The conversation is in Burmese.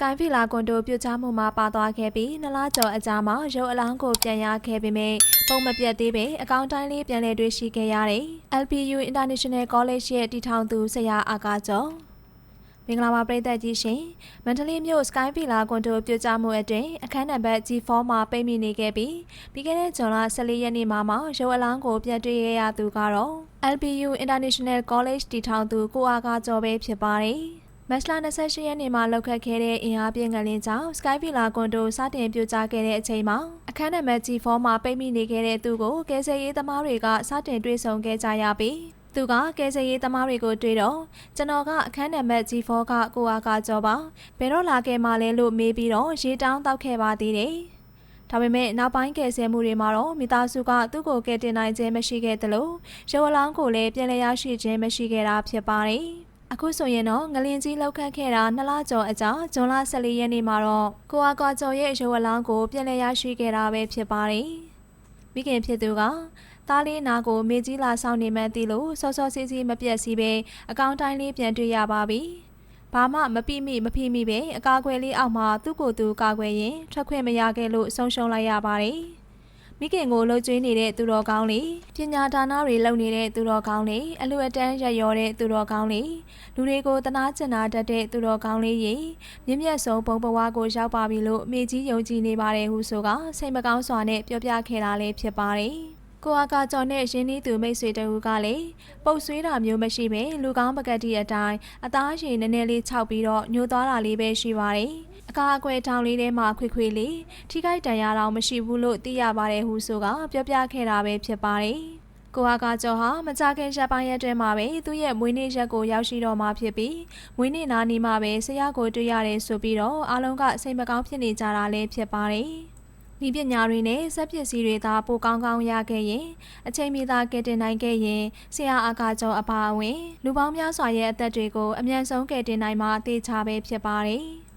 Sky Villa ကွန်ဒိုပြုတ်ချမှုမှာပါသွားခဲ့ပြီးနှစ်လကျော်အကြာမှာရုပ်အလောင်းကိုပြန်ရခဲ့ပေမဲ့ပုံမပြတ်သေးပဲအကောင့်တိုင်းလေးပြန်လည်တွေ့ရှိခဲ့ရတယ်။ LPU International College ရဲ့တည်ထောင်သူဆရာအာကာကျော်မင်္ဂလာပါပရိသတ်ကြီးရှင်မန္တလေးမြို့ Sky Villa ကွန်ဒိုပြုတ်ချမှုအတွင်းအခန်းနံပါတ် G4 မှာပိတ်မိနေခဲ့ပြီးပြီးခဲ့တဲ့ဇွန်လ14ရက်နေ့မှာမှရုပ်အလောင်းကိုပြန်တွေ့ရရသူကတော့ LPU International College တည်ထောင်သူကိုအာကာကျော်ပဲဖြစ်ပါတယ်။ မတ်လ28ရက်နေ့မှာလောက်ခတ်ခဲ့တဲ့အင်အားပြင်းကလေးကြောင့် Sky Villa ကွန်ဒိုစတင်ပြိုကျခဲ့တဲ့အချိန်မှာအခန်းနံပါတ် G4 မှာပိတ်မိနေခဲ့တဲ့သူကိုကယ်ဆယ်ရေးသမားတွေကစတင်တွေ့ဆုံခဲ့ကြရပြီးသူကကယ်ဆယ်ရေးသမားတွေကိုတွေ့တော့ကျွန်တော်ကအခန်းနံပါတ် G4 ကကိုအားကကြောပါဘယ်တော့လာခဲ့မှလဲလို့မေးပြီးတော့ရေတောင်းတောက်ခဲ့ပါသေးတယ်။ဒါပေမဲ့နောက်ပိုင်းကယ်ဆယ်မှုတွေမှာတော့မိသားစုကသူ့ကိုကယ်တင်နိုင်ခြင်းမရှိခဲ့သလိုရုပ်အလောင်းကိုလည်းပြန်လည်ရရှိခြင်းမရှိခဲ့တာဖြစ်ပါတယ်။ အခုဆိုရင်တော့ငလင်ကြီးလောက်ခတ်ခဲ့တာနှစ်လကျော်အကြာဇွန်လ14ရက်နေ့မှာတော့ကိုအားကကျော်ရဲ့ရုပ်အလောင်းကိုပြန်လည်ရရှိခဲ့တာပဲဖြစ်ပါတယ်။မိခင်ဖြစ်သူကသားလေးနာကိုမေကြီးလာဆောင်နေမှန်းသိလို့စောစောစီးစီးမပြတ်စီးပဲအကောင့်တိုင်းလေးပြန်တွေ့ရပါပြီ။ဘာမှမပြိမိမဖိမိပဲအကာအကွယ်လေးအောက်မှာသူ့ကိုယ်သူကာကွယ်ရင်ထွက်ခွင့်မရခဲ့လို့ဆုံးရှုံးလိုက်ရပါတယ်။ မိခင်ကိုလှုပ်ကြွေးနေတဲ့သူတော်ကောင်းလေးပညာဒါနတွေလုပ်နေတဲ့သူတော်ကောင်းလေးအလူအတန်းရရော်တဲ့သူတော်ကောင်းလေးလူတွေကိုတနာကျင်နာတတ်တဲ့သူတော်ကောင်းလေးရေမြင့်မြတ်ဆုံးဘုံဘဝကိုရောက်ပါပြီလို့မိကြီးယုံကြည်နေပါတယ်ဟုဆိုကစိတ်မကောင်းစွာနဲ့ပြောပြခဲ့တာလည်းဖြစ်ပါတယ်။ ကိုအားကကြော်နဲ့ရင်းနှီးသူမိတ်ဆွေတဦးကလည်းပုတ်ဆွေးတာမျိုးမရှိပဲလူကောင်းပကတိအတိုင်းအသားရည်နည်းနည်းလေးခြောက်ပြီးတော့ညှိုးသွားတာလေးပဲရှိပါတယ်။အကာအကွယ်ထောင်လေးထဲမှာခွေခွေလေးထိခိုက်တန်ရာတော့မရှိဘူးလို့သိရပါတယ်ဟုဆိုကပြောပြခဲ့တာပဲဖြစ်ပါတယ်။ကိုအားကကြော်ဟာမကြခင်ရက်ပိုင်းရက်တွဲမှာပဲသူ့ရဲ့မွေးနေ့ရက်ကိုရောက်ရှိတော့မှဖြစ်ပြီးမွေးနေ့နာနီမှာပဲဆရာကိုတွေ့ရတယ်ဆိုပြီးတော့အားလုံးကစိတ်မကောင်းဖြစ်နေကြတာလည်းဖြစ်ပါတယ်။ ဤပညာတွေနဲ့စက်ပစ္စည်းတွေသာပိုကောင်းကောင်းရခဲ့ရင်အချိန်မီသာကယ်တင်နိုင်ခဲ့ရင်ဆရာအာကာကျော်အပါအဝင် လူပေါင်းများစွာရဲ့အသက်တွေကိုအမြန်ဆုံးကယ်တင်နိုင်မှာအသေးချပဲဖြစ်ပါတယ်။